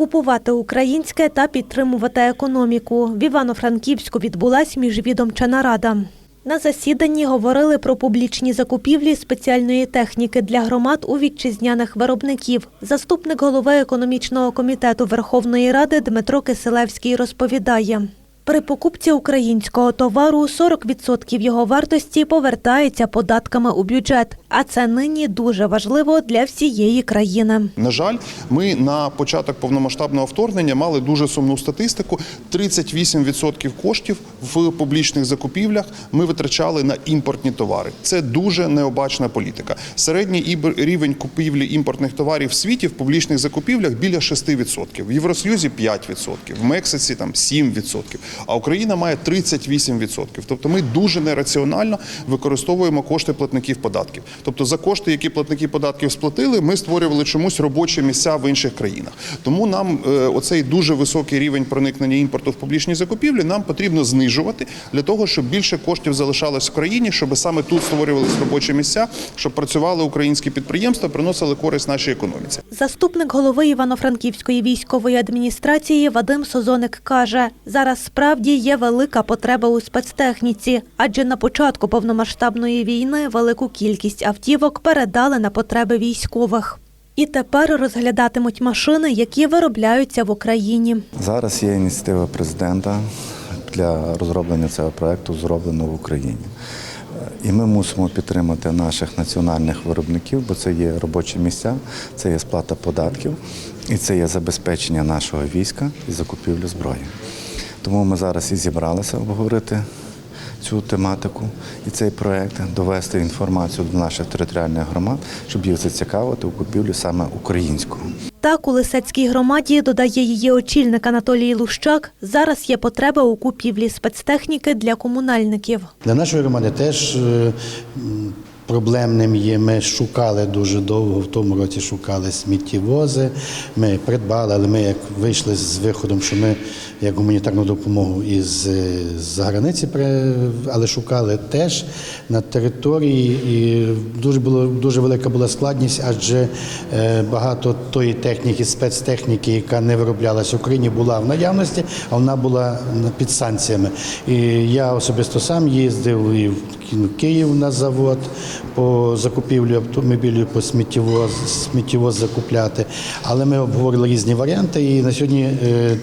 Купувати українське та підтримувати економіку. В Івано-Франківську відбулась міжвідомча нарада. На засіданні говорили про публічні закупівлі спеціальної техніки для громад у вітчизняних виробників. Заступник голови економічного комітету Верховної Ради Дмитро Киселевський розповідає. При покупці українського товару 40% його вартості повертається податками у бюджет, а це нині дуже важливо для всієї країни. На жаль, ми на початок повномасштабного вторгнення мали дуже сумну статистику. 38% коштів в публічних закупівлях ми витрачали на імпортні товари. Це дуже необачна політика. Середній рівень купівлі імпортних товарів в світі в публічних закупівлях біля 6%. В Євросоюзі 5%, в Мексиці там 7%, а Україна має 38%. Тобто ми дуже нераціонально використовуємо кошти платників податків. Тобто за кошти, які платники податків сплатили, ми створювали чомусь робочі місця в інших країнах. Тому нам е, оцей дуже високий рівень проникнення імпорту в публічні закупівлі нам потрібно знижувати для того, щоб більше коштів залишалось в країні, щоб саме тут створювалися робочі місця, щоб працювали українські підприємства, приносили користь нашій економіці. Заступник голови Івано-Франківської військової адміністрації Вадим Созоник каже, зараз справді є велика потреба у спецтехніці, адже на початку повномасштабної війни велику кількість автівок передали на потреби військових. І тепер розглядатимуть машини, які виробляються в Україні. Зараз є ініціатива президента для розроблення цього проекту зроблено в Україні. І ми мусимо підтримати наших національних виробників, бо це є робочі місця, це є сплата податків і це є забезпечення нашого війська і закупівлю зброї. Тому ми зараз і зібралися обговорити цю тематику і цей проект, довести інформацію до наших територіальних громад, щоб їх зацікавити у купівлю саме українського. Так, у Лисецькій громаді, додає її очільник Анатолій Лущак, зараз є потреба у купівлі спецтехніки для комунальників. Для нашої громади теж е, проблемним є. Ми шукали дуже довго, в тому році шукали сміттєвози. Ми придбали, але ми як вийшли з виходом, що ми як гуманітарну допомогу із е, з-за границі, але шукали теж на території. І дуже було дуже велика була складність, адже е, багато тої техніки, спецтехніки, яка не вироблялася в Україні, була в наявності, а вона була під санкціями. І я особисто сам їздив і Київ на завод по закупівлі автомобілів, по сміттєвоз, сміттєвоз закупляти. Але ми обговорили різні варіанти і на сьогодні. е,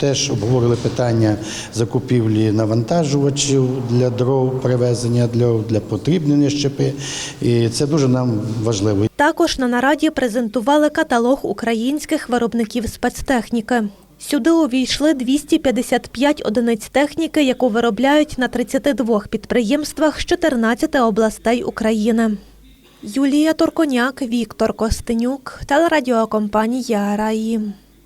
Теж обговорили питання закупівлі навантажувачів для дров, перевезення для, для потрібнення щепи. І це дуже нам важливо. Також на нараді презентували каталог українських виробників спецтехніки. Сюди увійшли 255 одиниць техніки, яку виробляють на 32 підприємствах з 14 областей України. Юлія Торконяк, Віктор Костенюк, телерадіокомпанія Раї.